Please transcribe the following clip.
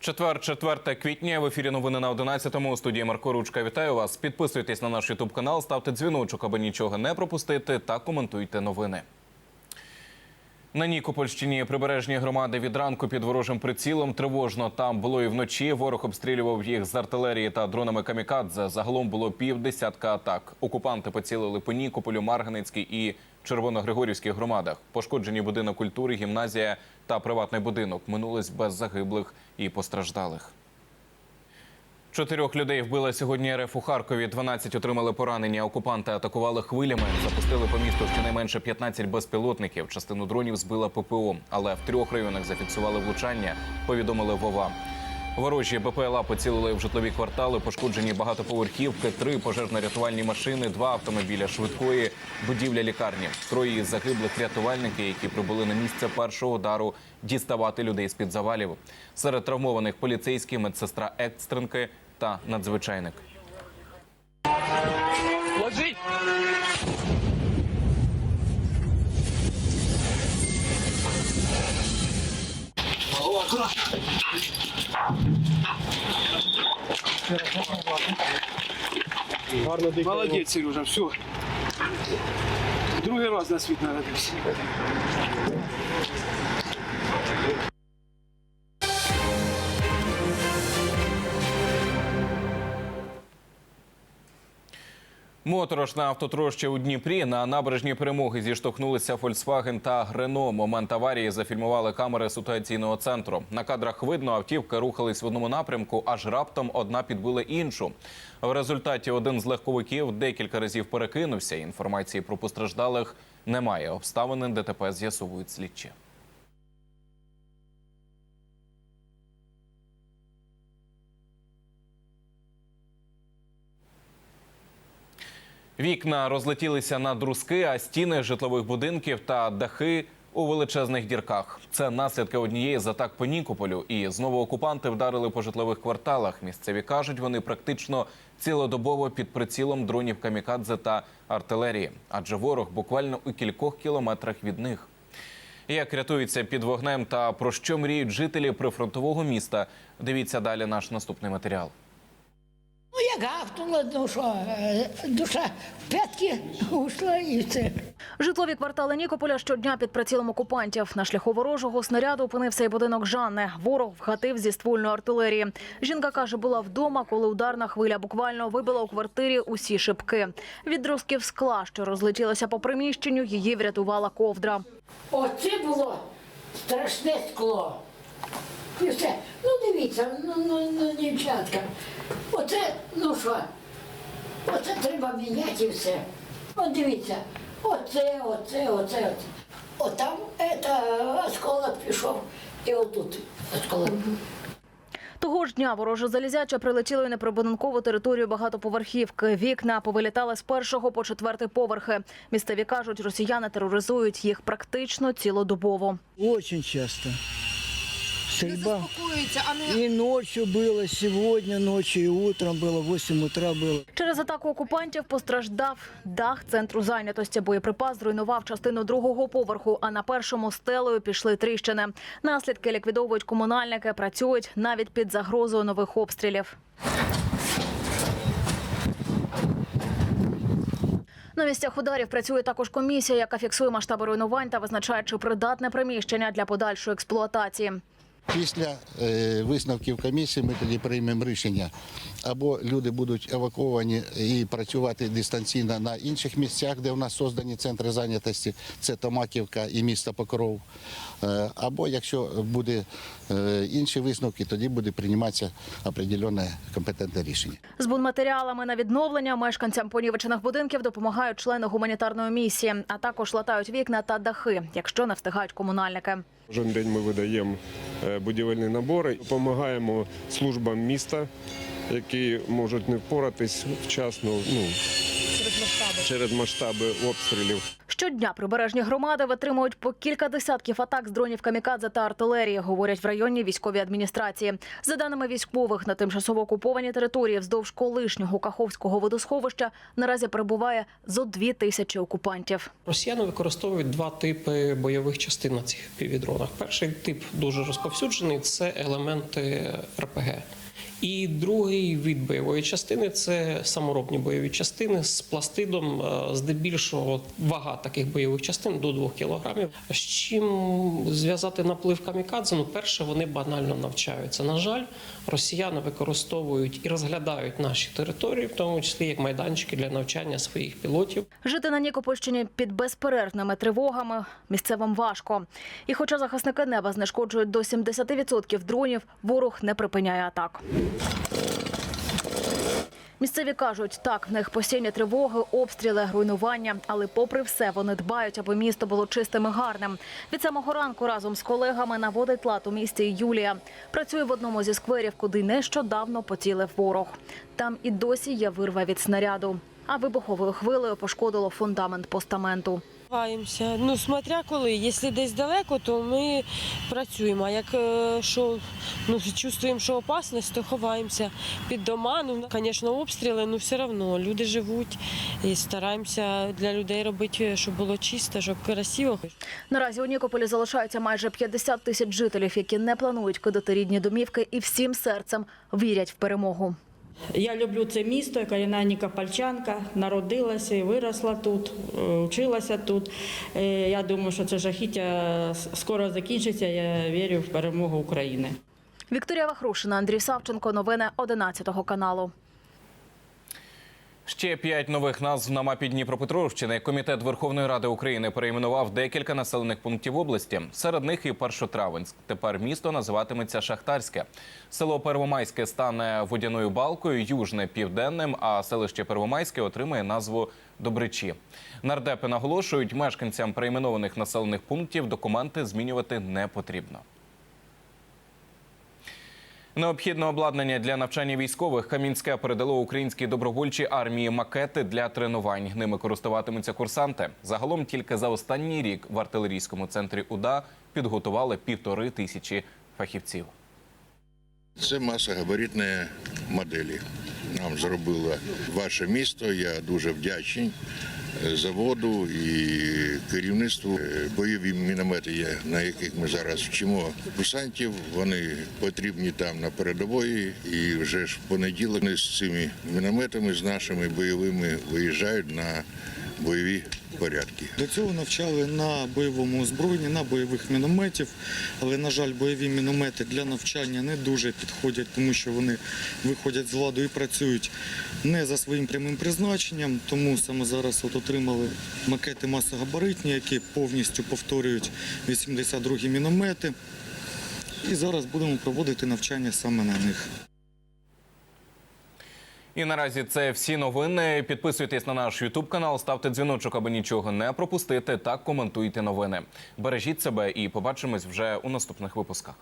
Четвер, 4 квітня в ефірі новини на 11-му. У студії Марко Ручка. Вітаю вас. Підписуйтесь на наш Ютуб канал, ставте дзвіночок, аби нічого не пропустити, та коментуйте новини. На Нікопольщині прибережні громади від ранку під ворожим прицілом тривожно. Там було і вночі. Ворог обстрілював їх з артилерії та дронами камікадзе. Загалом було півдесятка атак. Окупанти поцілили по Нікополю, Марганецькій і Червоногригорівських громадах. Пошкоджені будинок культури, гімназія та приватний будинок. Минулись без загиблих і постраждалих. Чотирьох людей вбила сьогодні РФ у Харкові. 12 отримали поранення. Окупанти атакували хвилями. Запустили по місту щонайменше 15 безпілотників. Частину дронів збила ППО, але в трьох районах зафіксували влучання. Повідомили Вова. Ворожі БПЛА поцілили в житлові квартали, пошкоджені багатоповерхівки, три пожежно-рятувальні машини, два автомобіля швидкої, будівля лікарні. Троє із загиблих рятувальники, які прибули на місце першого удару, діставати людей з під завалів. Серед травмованих поліцейські, медсестра екстренки та надзвичайник. Ложить! Молодець, Сережа, все. Другий раз на світ народився. Моторошна автотроща у Дніпрі на набережній перемоги зіштовхнулися Volkswagen та Renault. Момент аварії зафільмували камери ситуаційного центру. На кадрах видно, автівки рухались в одному напрямку, аж раптом одна підбила іншу. В результаті один з легковиків декілька разів перекинувся. Інформації про постраждалих немає. Обставини ДТП з'ясовують слідчі. Вікна розлетілися на друзки, а стіни житлових будинків та дахи у величезних дірках. Це наслідки однієї з атак по Нікополю. І знову окупанти вдарили по житлових кварталах. Місцеві кажуть, вони практично цілодобово під прицілом дронів камікадзе та артилерії, адже ворог буквально у кількох кілометрах від них. Як рятуються під вогнем та про що мріють жителі прифронтового міста? Дивіться далі наш наступний матеріал. Ну, як гавкнула, ну е, душа в п'ятки ушла і все. Житлові квартали Нікополя щодня під прицілом окупантів. На шляху ворожого снаряду опинився і будинок Жанни. Ворог вгатив зі ствольної артилерії. Жінка каже, була вдома, коли ударна хвиля буквально вибила у квартирі усі шибки. Від друзків скла, що розлетілося по приміщенню, її врятувала ковдра. Оце було страшне скло. І все. Ну дивіться, ну, ну, ну дівчатка. Оце, ну що, оце треба міняти і все. От дивіться, оце, оце, оце, оце. Отам это, осколок пішов, і отут осколок. Того ж дня вороже залізяча прилетіло і на прибудинкову територію багатоповерхівки. Вікна повилітали з першого по четвертий поверхи. Місцеві кажуть, росіяни тероризують їх практично цілодобово. Очень часто Стрельба. Беспокоится, а не И ночью было, сегодня ночью, и утром было, 8 утра было. Через атаку окупантів постраждав дах центру зайнятості. Боєприпас зруйнував частину другого поверху, а на першому стелею пішли тріщини. Наслідки ліквідовують комунальники, працюють навіть під загрозою нових обстрілів. На місцях ударів працює також комісія, яка фіксує масштаби руйнувань та визначає, чи придатне приміщення для подальшої експлуатації. Після е, висновків комісії ми тоді приймемо рішення. Або люди будуть евакуовані і працювати дистанційно на інших місцях, де в нас создані центри зайнятості, це Томаківка і місто Покров. Е, або якщо буде е, інші висновки, тоді буде прийматися определенне компетентне рішення. З будматеріалами на відновлення мешканцям понівечених будинків допомагають члени гуманітарної місії, а також латають вікна та дахи, якщо не встигають комунальники. Кожен день ми видаємо будівельні набори, допомагаємо службам міста, які можуть не впоратись вчасно ну, через масштаби обстрілів. Щодня прибережні громади витримують по кілька десятків атак з дронів камікадзе та артилерії, говорять в районній військовій адміністрації. За даними військових, на тимчасово окупованій території вздовж колишнього Каховського водосховища наразі перебуває зо дві тисячі окупантів. Росіяни використовують два типи бойових частин на цих півдронах. Перший тип дуже розповсюджений це елементи РПГ. І другий від бойової частини це саморобні бойові частини з пластидом. Е, Здебільшого вага таких бойових частин до 2 кілограмів. З чим зв'язати наплив камікадзе? Ну, перше, вони банально навчаються. На жаль, росіяни використовують і розглядають наші території, в тому числі як майданчики для навчання своїх пілотів. Жити на Нікопольщині під безперервними тривогами місцевим важко. І хоча захисники неба знешкоджують до 70% дронів, ворог не припиняє атак. Місцеві кажуть, так, в них постійні тривоги, обстріли, руйнування, але попри все вони дбають, аби місто було чистим і гарним. Від самого ранку разом з колегами наводить лад у місті Юлія. Працює в одному зі скверів, куди нещодавно поцілив ворог. Там і досі є вирва від снаряду. А вибуховою хвилею пошкодило фундамент постаменту. Ховаємося. Ну, смотря коли. Якщо десь далеко, то ми працюємо. А як е, що, ну, чувствуємо, що опасність, то ховаємося під дома. Ну, звісно, обстріли, ну все одно люди живуть і стараємося для людей робити, щоб було чисто, щоб красиво. Наразі у Нікополі залишаються майже 50 тисяч жителів, які не планують кидати рідні домівки і всім серцем вірять в перемогу. Я люблю це місто, я нікопольчанка, народилася і виросла тут, училася вчилася тут. Е, Я думаю, що це жахіття скоро закінчиться. Я вірю в перемогу України. Вікторія Вахрушина, Андрій Савченко. Новини 11 каналу. Ще п'ять нових назв на мапі Дніпропетровщини. Комітет Верховної Ради України перейменував декілька населених пунктів області. Серед них і Першотравенськ. Тепер місто називатиметься Шахтарське. Село Первомайське стане водяною балкою, южне південним. А селище Первомайське отримає назву Добричі. Нардепи наголошують, мешканцям перейменованих населених пунктів документи змінювати не потрібно. Необхідне обладнання для навчання військових Камінське передало українській добровольчій армії макети для тренувань. Ними користуватимуться курсанти. Загалом тільки за останній рік в артилерійському центрі УДА підготували півтори тисячі фахівців. Це масогабаритні моделі. Нам зробило ваше місто. Я дуже вдячний заводу і керівництву. Е, Бойові міномети на яких ми зараз вчимо курсантів. Вони потрібні там на передової. І вже ж в понеділок вони з цими мінометами, з нашими бойовими, виїжджають на бойові порядки. До цього навчали на бойовому озброєнні, на бойових мінометів, але, на жаль, бойові міномети для навчання не дуже підходять, тому що вони виходять з ладу і працюють не за своїм прямим призначенням. Тому саме зараз от отримали макети масогабаритні, які повністю повторюють 82-гі міномети. І зараз будемо проводити навчання саме на них. І наразі це всі новини. Підписуйтесь на наш Ютуб канал, ставте дзвіночок, аби нічого не пропустити, та коментуйте новини. Бережіть себе і побачимось вже у наступних випусках.